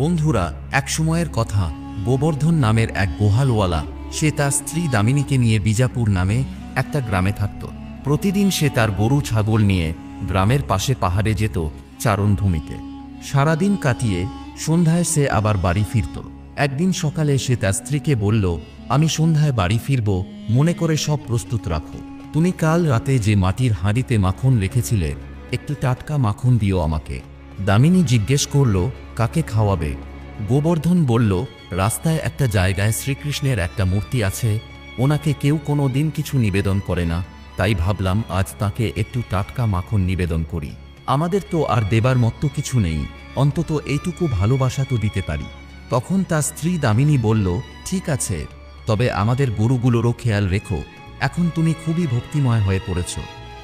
বন্ধুরা, এক সময়ের কথা, গোবর্ধন নামের এক গোহালওয়ালা, সে তার স্ত্রী দামিনীকে নিয়ে বিজাপুর নামে একটা গ্রামে থাকত। প্রতিদিন সে তার গরু ছাগল নিয়ে গ্রামের পাশে পাহাড়ে যেত চারণভূমিতে। সারাদিন কাটিয়ে সন্ধ্যায় সে আবার বাড়ি ফিরত। একদিন সকালে সে তার স্ত্রীকে বলল, আমি সন্ধ্যায় বাড়ি ফিরব, মনে করে সব প্রস্তুত রাখো। তুমি কাল রাতে যে মাটির হাঁড়িতে মাখন রেখেছিলে, একটু টাটকা মাখন দিও আমাকে। দামিনী জিজ্ঞেস করল, কাকে খাওয়াবে? গোবর্ধন বলল, রাস্তায় একটা জায়গায় শ্রীকৃষ্ণের একটা মূর্তি আছে, ওনাকে কেউ কোনো দিন কিছু নিবেদন করে না, তাই ভাবলাম আজ তাকে একটু টাটকা মাখন নিবেদন করি। আমাদের তো আর দেবার মতো কিছু নেই, অন্তত এইটুকু ভালোবাসা তো দিতে পারি। তখন তার স্ত্রী দামিনী বলল, ঠিক আছে, তবে আমাদের গরুগুলোরও খেয়াল রেখো, এখন তুমি খুবই ভক্তিময় হয়ে পড়েছ,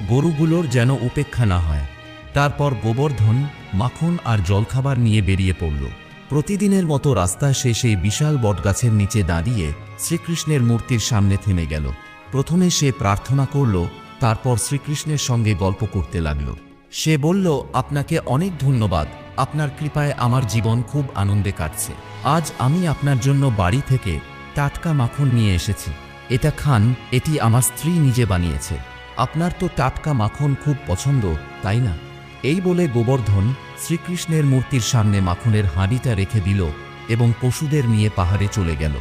গরুগুলোর যেন উপেক্ষা না হয়। তারপর গোবর্ধন মাখন আর জলখাবার নিয়ে বেরিয়ে পড়ল। প্রতিদিনের মতো রাস্তায় সে সেই বিশাল বটগাছের নিচে দাঁড়িয়ে শ্রীকৃষ্ণের মূর্তির সামনে থেমে গেল। প্রথমে সে প্রার্থনা করল, তারপর শ্রীকৃষ্ণের সঙ্গে গল্প করতে লাগল। সে বলল, আপনাকে অনেক ধন্যবাদ। আপনার কৃপায় আমার জীবন খুব আনন্দে কাটছে। আজ আমি আপনার জন্য বাড়ি থেকে টাটকা মাখন নিয়ে এসেছি। এটা খান, এটি আমার স্ত্রী নিজে বানিয়েছে। আপনার তো টাটকা মাখন খুব পছন্দ, তাই না? এই বলে গোবর্ধন শ্রীকৃষ্ণের মূর্তির সামনে মাখনের হাঁড়িটা রেখে দিল এবং পশুদের নিয়ে পাহাড়ে চলে গেল।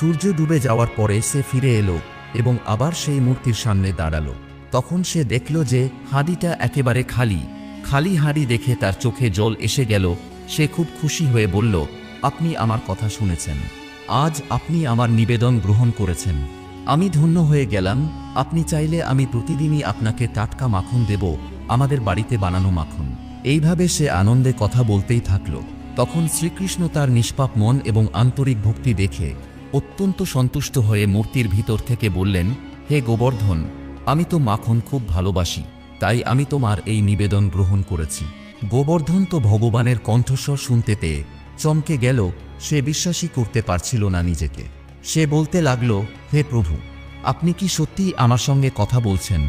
সূর্য ডুবে যাওয়ার পরে সে ফিরে এলো এবং আবার সেই মূর্তির সামনে দাঁড়াল। তখন সে দেখল যে হাঁড়িটা একেবারে খালি। খালি হাঁড়ি দেখে তার চোখে জল এসে গেল। সে খুব খুশি হয়ে বলল, আপনি আমার কথা শুনেছেন। আজ আপনি আমার নিবেদন গ্রহণ করেছেন। আমি ধন্য হয়ে গেলাম। আপনি চাইলে আমি প্রতিদিনই আপনাকে টাটকা মাখন দেব। আমাদের বাড়িতে বানানো মাখন। এইভাবে সে আনন্দে কথা বলতেই থাকল। তখন শ্রীকৃষ্ণ তার নিষ্পাপ মন এবং আন্তরিক ভক্তি দেখে অত্যন্ত সন্তুষ্ট হয়ে মূর্তির ভিতর থেকে বললেন, হে গোবর্ধন, আমি তো মাখন খুব ভালোবাসি, তাই আমি তোমার এই নিবেদন গ্রহণ করেছি। গোবর্ধন তো ভগবানের কণ্ঠস্বর শুনতে পেয়ে চমকে গেল, সে বিশ্বাসই করতে পারছিল না নিজেকে। সে বলতে লাগল, হে প্রভু, আপনি কি সত্যিই আমার সঙ্গে কথা বলছেন?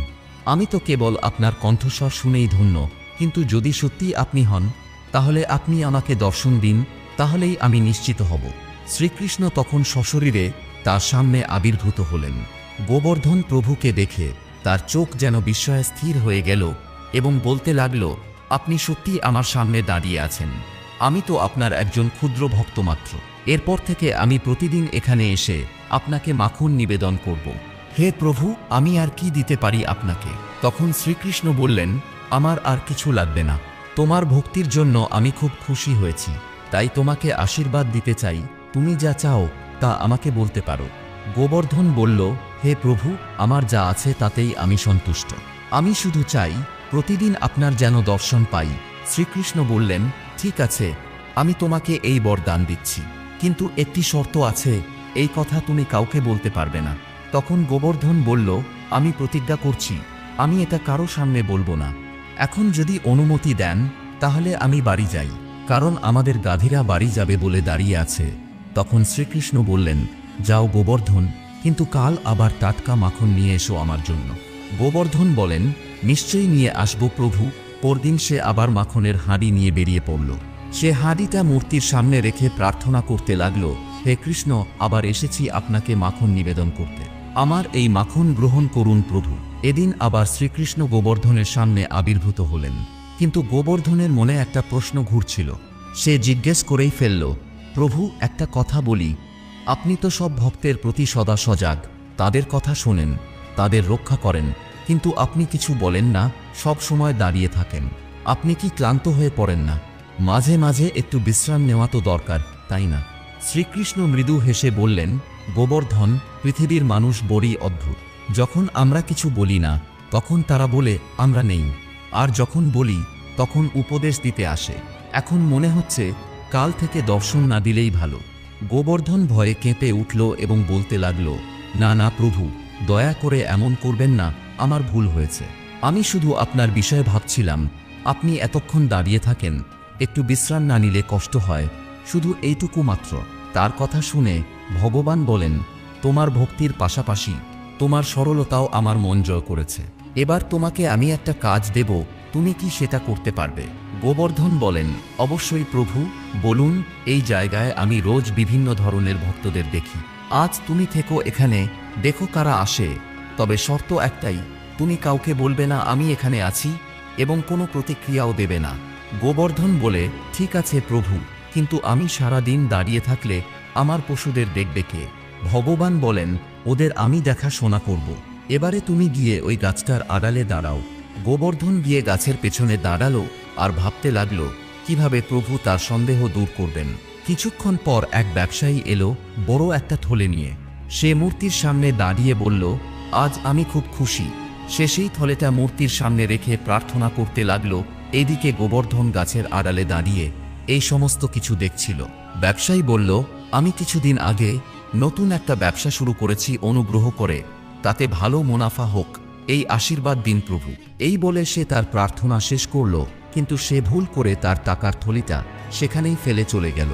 আমি তো কেবল আপনার কণ্ঠস্বর শুনেই ধন্য, কিন্তু যদি সত্যিই আপনি হন, তাহলে আপনি আমাকে দর্শন দিন, তাহলেই আমি নিশ্চিত হব। শ্রীকৃষ্ণ তখন সশরীরে তার সামনে আবির্ভূত হলেন। গোবর্ধন প্রভুকে দেখে তার চোখ যেন বিস্ময়ে স্থির হয়ে গেল এবং বলতে লাগল, আপনি সত্যি আমার সামনে দাঁড়িয়ে আছেন। আমি তো আপনার একজন ক্ষুদ্র ভক্ত মাত্র এরপর থেকে আমি প্রতিদিন এখানে এসে আপনাকে মাখন নিবেদন করব। হে প্রভু, আমি আর কি দিতে পারি আপনাকে? তখন শ্রীকৃষ্ণ বললেন, আমার আর কিছু লাগবে না। তোমার ভক্তির জন্য আমি খুব খুশি হয়েছি। তাই তোমাকে আশীর্বাদ দিতে চাই। তুমি যা চাও, তা আমাকে বলতে পারো। গোবর্ধন বলল, হে প্রভু, আমার যা আছে তাতেই আমি সন্তুষ্ট। আমি শুধু চাই, প্রতিদিন আপনার যেন দর্শন পাই। শ্রীকৃষ্ণ বললেন, ঠিক আছে, আমি তোমাকে এই বরদান দিচ্ছি। কিন্তু একটি শর্ত আছে, এই কথা তুমি কাউকে বলতে পারবে না। তখন গোবর্ধন বলল, আমি প্রতিজ্ঞা করছি, আমি এটা কারও সামনে বলব না। এখন যদি অনুমতি দেন, তাহলে আমি বাড়ি যাই, কারণ আমাদের গাধীরা বাড়ি যাবে বলে দাঁড়িয়ে আছে। তখন শ্রীকৃষ্ণ বললেন, যাও গোবর্ধন, কিন্তু কাল আবার টাটকা মাখন নিয়ে এসো আমার জন্য। গোবর্ধন বলেন, নিশ্চয়ই নিয়ে আসব প্রভু। পরদিন সে আবার মাখনের হাঁড়ি নিয়ে বেরিয়ে পড়ল। সে হাঁড়িটা মূর্তির সামনে রেখে প্রার্থনা করতে লাগল, হে কৃষ্ণ, আবার এসেছি আপনাকে মাখন নিবেদন করতে। আমার এই মাখন গ্রহণ করুন প্রভু। এদিন আবার শ্রীকৃষ্ণ গোবর্ধনের সামনে আবির্ভূত হলেন। কিন্তু গোবর্ধনের মনে একটা প্রশ্ন ঘুরছিল। সে জিজ্ঞেস করেই ফেলল, প্রভু, একটা কথা বলি। আপনি তো সব ভক্তের প্রতি সদা সজাগ। তাদের কথা শোনেন, তাদের রক্ষা করেন। কিন্তু আপনি কিছু বলেন না, সব সময় দাঁড়িয়ে থাকেন। আপনি কি ক্লান্ত হয়ে পড়েন না? মাঝে মাঝে একটু বিশ্রাম নেওয়া তো দরকার, তাই না? শ্রীকৃষ্ণ মৃদু হেসে বললেন, গোবর্ধন পৃথিবীর মানুষ বড়ই অদ্ভুত। যখন আমরা কিছু বলি না, তখন তারা বলে, আমরা নেই। আর যখন বলি, তখন উপদেশ দিতে আসে। এখন মনে হচ্ছে, কাল থেকে দর্শন না দিলেই ভালো। গোবর্ধন ভয়ে কেঁপে উঠল এবং বলতে লাগল, না না, প্রভু, দয়া করে এমন করবেন না, আমার ভুল হয়েছে। আমি শুধু আপনার বিষয়ে ভাবছিলাম, আপনি এতক্ষণ দাঁড়িয়ে থাকেন, একটু বিশ্রাম না নিলে কষ্ট হয়, শুধু এইটুকু মাত্র। তার কথা শুনে ভগবান বলেন তোমার ভক্তির পাশাপাশি তোমার সরলতাও আমার মন জয় করেছে। এবার তোমাকে আমি একটা কাজ দেব, তুমি কি সেটা করতে পারবে? গোবর্ধন বলেন, অবশ্যই প্রভু, বলুন, এই জায়গায় আমি রোজ বিভিন্ন ধরনের ভক্তদের দেখি। আজ তুমি থেকো এখানে, দেখো কারা আসে। তবে শর্ত একটাই, তুমি কাউকে বলবে না, আমি এখানে আছি এবং কোনো প্রতিক্রিয়াও দেবে না। গোবর্ধন বলে, ঠিক আছে প্রভু, কিন্তু আমি সারা দিন দাঁড়িয়ে থাকলে আমার পশুদের দেখবে কে? ভগবান বলেন, ওদের আমি দেখাশোনা করব। এবারে তুমি গিয়ে ওই গাছটার আড়ালে দাঁড়াও। গোবর্ধন গিয়ে গাছের পেছনে দাঁড়াল আর ভাবতে লাগল, কীভাবে প্রভু তার সন্দেহ দূর করবেন? কিছুক্ষণ পর এক ব্যবসায়ী এলো বড় একটা থলে নিয়ে। সে মূর্তির সামনে দাঁড়িয়ে বলল, আজ আমি খুব খুশি। সে সেই থলেটা মূর্তির সামনে রেখে প্রার্থনা করতে লাগল, এদিকে গোবর্ধন গাছের আড়ালে দাঁড়িয়ে এই সমস্ত কিছু দেখছিল। ব্যবসায়ী বলল, আমি কিছুদিন আগে নতুন একটা ব্যবসা শুরু করেছি অনুগ্রহ করে। তাতে ভালো মুনাফা হোক, এই আশীর্বাদ দিন প্রভু। এই বলে সে তার প্রার্থনা শেষ করল, কিন্তু সে ভুল করে তার টাকার থলিটা সেখানেই ফেলে চলে গেল।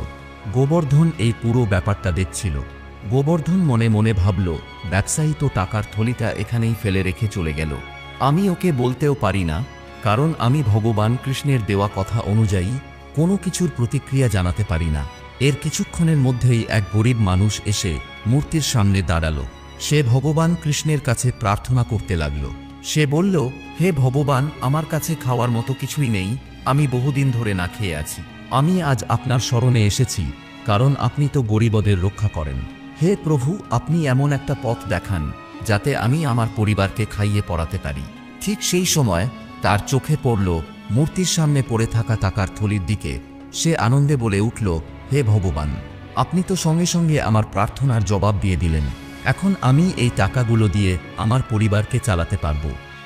গোবর্ধন এই পুরো ব্যাপারটা দেখছিল। গোবর্ধন মনে মনে ভাবল, ব্যবসায়ী তো টাকার থলিটা এখানেই ফেলে রেখে চলে গেল। আমি ওকে বলতেও পারি না, কারণ আমি ভগবান কৃষ্ণের দেওয়া কথা অনুযায়ী কোনো কিছুর প্রতিক্রিয়া জানাতে পারি না। এর কিছুক্ষণের মধ্যেই এক গরিব মানুষ এসে মূর্তির সামনে দাঁড়াল। সে ভগবান কৃষ্ণের কাছে প্রার্থনা করতে লাগল। সে বলল, হে ভগবান, আমার কাছে খাওয়ার মতো কিছুই নেই। আমি বহুদিন ধরে না খেয়ে আছি। আমি আজ আপনার স্মরণে এসেছি, কারণ আপনি তো গরিবদের রক্ষা করেন। হে প্রভু, আপনি এমন একটা পথ দেখান, যাতে আমি আমার পরিবারকে খাইয়ে পড়াতে পারি। ঠিক সেই সময় তার চোখে পড়ল মূর্তির সামনে পড়ে থাকা টাকার থলির দিকে। সে আনন্দে বলে উঠল হে ভগবান, আপনি তো সঙ্গে সঙ্গে আমার প্রার্থনার জবাব দিয়ে দিলেন। এখন আমি এই টাকাগুলো দিয়ে আমার পরিবারকে চালাতে পারব।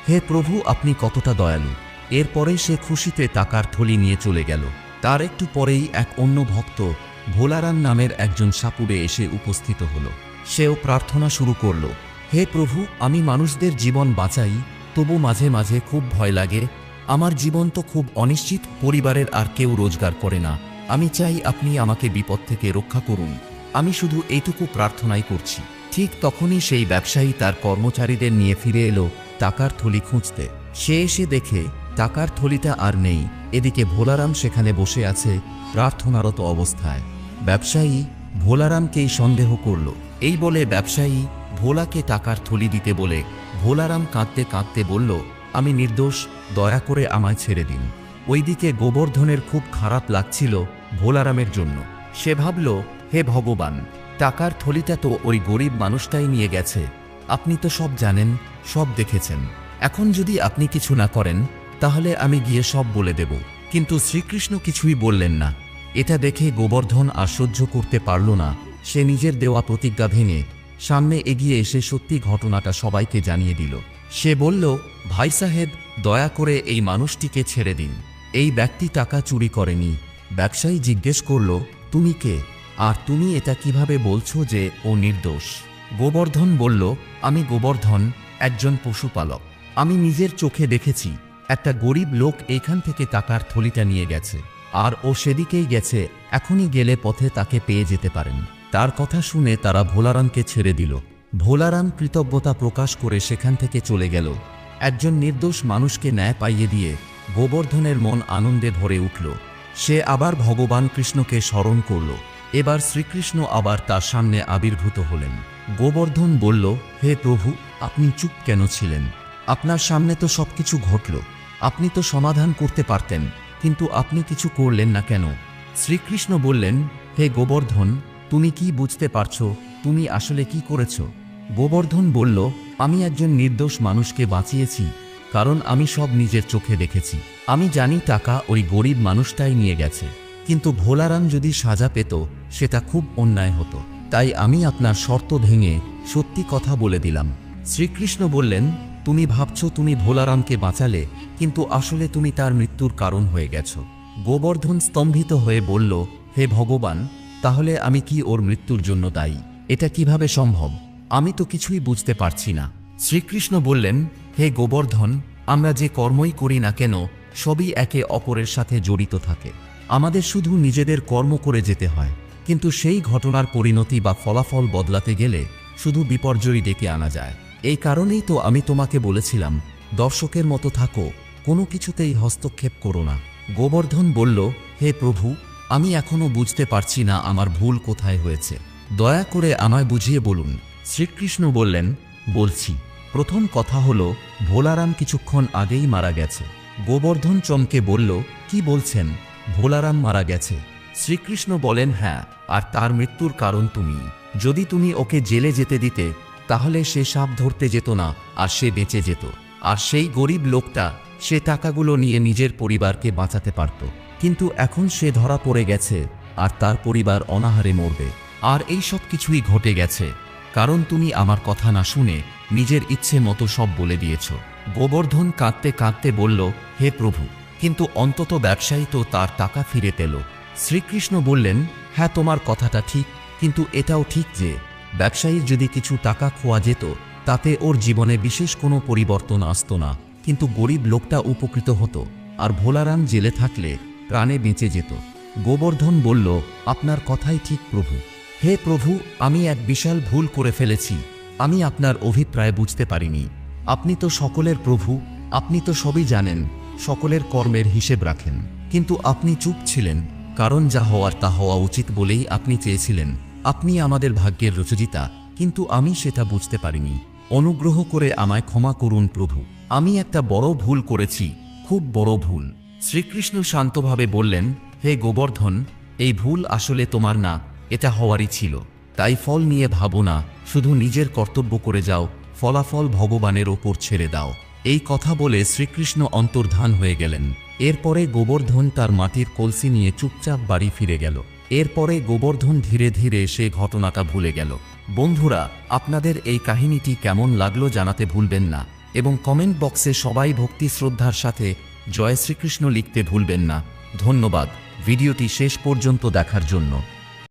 হে প্রভু, আপনি কতটা দয়ালু। এরপরে সে খুশিতে টাকার থলি নিয়ে চলে গেল। তার একটু পরেই এক অন্য ভক্ত ভোলারাম নামের একজন সাপুড়ে এসে উপস্থিত হলো। সেও প্রার্থনা শুরু করল, হে প্রভু, আমি মানুষদের জীবন বাঁচাই, তবু মাঝে মাঝে খুব ভয় লাগে। আমার জীবন তো খুব অনিশ্চিত, পরিবারের আর কেউ রোজগার করে না। আমি চাই আপনি আমাকে বিপদ থেকে রক্ষা করুন। আমি শুধু এইটুকু প্রার্থনাই করছি। ঠিক তখনই সেই ব্যবসায়ী তার কর্মচারীদের নিয়ে ফিরে এলো টাকার থলি খুঁজতে। সে এসে দেখে, টাকার থলিটা আর নেই। এদিকে ভোলারাম সেখানে বসে আছে প্রার্থনারত অবস্থায়। ব্যবসায়ী ভোলারামকেই সন্দেহ করল। এই বলে ব্যবসায়ী ভোলাকে টাকার থলি দিতে বলে ভোলারাম কাঁদতে কাঁদতে বলল, আমি নির্দোষ, দয়া করে আমায় ছেড়ে দিন। ওইদিকে গোবর্ধনের খুব খারাপ লাগছিল ভোলারামের জন্য। সে ভাবল, হে ভগবান, টাকার থলিটা তো ওই গরিব মানুষটাই নিয়ে গেছে। আপনি তো সব জানেন, সব দেখেছেন। এখন যদি আপনি কিছু না করেন, তাহলে আমি গিয়ে সব বলে দেব। কিন্তু শ্রীকৃষ্ণ কিছুই বললেন না। এটা দেখে গোবর্ধন সহ্য করতে পারল না। সে নিজের দেওয়া প্রতিজ্ঞা ভেঙে সামনে এগিয়ে এসে সত্যি ঘটনাটা সবাইকে জানিয়ে দিল। সে বলল, ভাই সাহেব, দয়া করে এই মানুষটিকে ছেড়ে দিন। এই ব্যক্তি টাকা চুরি করেনি। ব্যবসায়ী জিজ্ঞেস করল, তুমি কে? আর তুমি এটা কীভাবে বলছো যে ও নির্দোষ? গোবর্ধন বলল, আমি গোবর্ধন, একজন পশুপালক। আমি নিজের চোখে দেখেছি, একটা গরিব লোক এইখান থেকে টাকার থলিটা নিয়ে গেছে। আর ও সেদিকেই গেছে, এখনই গেলে পথে তাকে পেয়ে যেতে পারেন। তার কথা শুনে তারা ভোলারামকে ছেড়ে দিল। ভোলারাম কৃতজ্ঞতা প্রকাশ করে সেখান থেকে চলে গেল। একজন নির্দোষ মানুষকে ন্যায় পাইয়ে দিয়ে গোবর্ধনের মন আনন্দে ভরে উঠল। সে আবার ভগবান কৃষ্ণকে স্মরণ করল। এবার শ্রীকৃষ্ণ আবার তার সামনে আবির্ভূত হলেন। গোবর্ধন বলল, হে প্রভু, আপনি চুপ কেন ছিলেন? আপনার সামনে তো সবকিছু ঘটল। আপনি তো সমাধান করতে পারতেন, কিন্তু আপনি কিছু করলেন না কেন? শ্রীকৃষ্ণ বললেন, হে গোবর্ধন, তুমি কি বুঝতে পারছ? তুমি আসলে কি করেছ? গোবর্ধন বলল, আমি একজন নির্দোষ মানুষকে বাঁচিয়েছি। কারণ আমি সব নিজের চোখে দেখেছি। আমি জানি টাকা ওই গরিব মানুষটাই নিয়ে গেছে। কিন্তু ভোলারাম যদি সাজা পেত, সেটা খুব অন্যায় হতো। তাই আমি আপনার শর্ত ভেঙে সত্যি কথা বলে দিলাম। শ্রীকৃষ্ণ বললেন, তুমি ভাবছ তুমি ভোলারামকে বাঁচালে, কিন্তু আসলে তুমি তার মৃত্যুর কারণ হয়ে গেছ। গোবর্ধন স্তম্ভিত হয়ে বলল, হে ভগবান, তাহলে আমি কি ওর মৃত্যুর জন্য দায়ী? এটা কীভাবে সম্ভব? আমি তো কিছুই বুঝতে পারছি না। শ্রীকৃষ্ণ বললেন হে গোবর্ধন, আমরা যে কর্মই করি না কেন, সবই একে অপরের সাথে জড়িত থাকে। আমাদের শুধু নিজেদের কর্ম করে যেতে হয়, কিন্তু সেই ঘটনার পরিণতি বা ফলাফল বদলাতে গেলে শুধু বিপর্যয় ডেকে আনা যায়। এই কারণেই তো আমি তোমাকে বলেছিলাম, দর্শকের মতো থাকো, কোনো কিছুতেই হস্তক্ষেপ করো না। গোবর্ধন বলল, হে প্রভু, আমি এখনও বুঝতে পারছি না আমার ভুল কোথায় হয়েছে। দয়া করে আমায় বুঝিয়ে বলুন। শ্রীকৃষ্ণ বললেন, বলছি। প্রথম কথা হলো, ভোলারাম কিছুক্ষণ আগেই মারা গেছে। গোবর্ধন চমকে বলল, কি বলছেন? ভোলারাম মারা গেছে। শ্রীকৃষ্ণ বলেন হ্যাঁ আর তার মৃত্যুর কারণ তুমি। যদি তুমি ওকে জেলে যেতে দিতে, তাহলে সে সাপ ধরতে যেত না, আর সে বেঁচে যেত। আর সেই গরিব লোকটা, সে টাকাগুলো নিয়ে নিজের পরিবারকে বাঁচাতে পারত। কিন্তু এখন সে ধরা পড়ে গেছে, আর তার পরিবার অনাহারে মরবে। আর এই সব কিছুই ঘটে গেছে। কারণ তুমি আমার কথা না শুনে নিজের ইচ্ছে মতো সব বলে দিয়েছ। গোবর্ধন কাঁদতে কাঁদতে বলল, হে প্রভু, কিন্তু অন্তত ব্যবসায়ী তো তার টাকা ফিরে পেল। শ্রীকৃষ্ণ বললেন হ্যাঁ তোমার কথাটা ঠিক, কিন্তু এটাও ঠিক যে, ব্যবসায়ীর যদি কিছু টাকা খোয়া যেত, তাতে ওর জীবনে বিশেষ কোনো পরিবর্তন আসতো না। কিন্তু গরিব লোকটা উপকৃত হতো, আর ভোলারাম জেলে থাকলে প্রাণে বেঁচে যেত। গোবর্ধন বলল, আপনার কথাই ঠিক প্রভু। হে প্রভু, আমি এক বিশাল ভুল করে ফেলেছি। আমি আপনার অভিপ্রায় বুঝতে পারিনি। আপনি তো সকলের প্রভু, আপনি তো সবই জানেন, সকলের কর্মের হিসেব রাখেন। কিন্তু আপনি চুপ ছিলেন, কারণ যা হওয়ার তা হওয়া উচিত বলেই আপনি চেয়েছিলেন। আপনি আমাদের ভাগ্যের রচয়িতা, কিন্তু আমি সেটা বুঝতে পারিনি। অনুগ্রহ করে আমায় ক্ষমা করুন প্রভু। আমি একটা বড় ভুল করেছি, খুব বড় ভুল। শ্রীকৃষ্ণ শান্তভাবে বললেন, হে গোবর্ধন, এই ভুল আসলে তোমার না, এটা হওয়ারই ছিল। তাই ফল নিয়ে ভাবো না, শুধু নিজের কর্তব্য করে যাও, ফলাফল ভগবানের ওপর ছেড়ে দাও। এই কথা বলে শ্রীকৃষ্ণ অন্তর্ধান হয়ে গেলেন। এরপরে গোবর্ধন তার মাটির কলসি নিয়ে চুপচাপ বাড়ি ফিরে গেল। এরপরে গোবর্ধন ধীরে ধীরে সে ঘটনাটা ভুলে গেল। বন্ধুরা, আপনাদের এই কাহিনীটি কেমন লাগল জানাতে ভুলবেন না এবং কমেন্ট বক্সে সবাই ভক্তি শ্রদ্ধার সাথে জয় শ্রীকৃষ্ণ লিখতে ভুলবেন না। ধন্যবাদ। ভিডিওটি শেষ পর্যন্ত দেখার জন্য।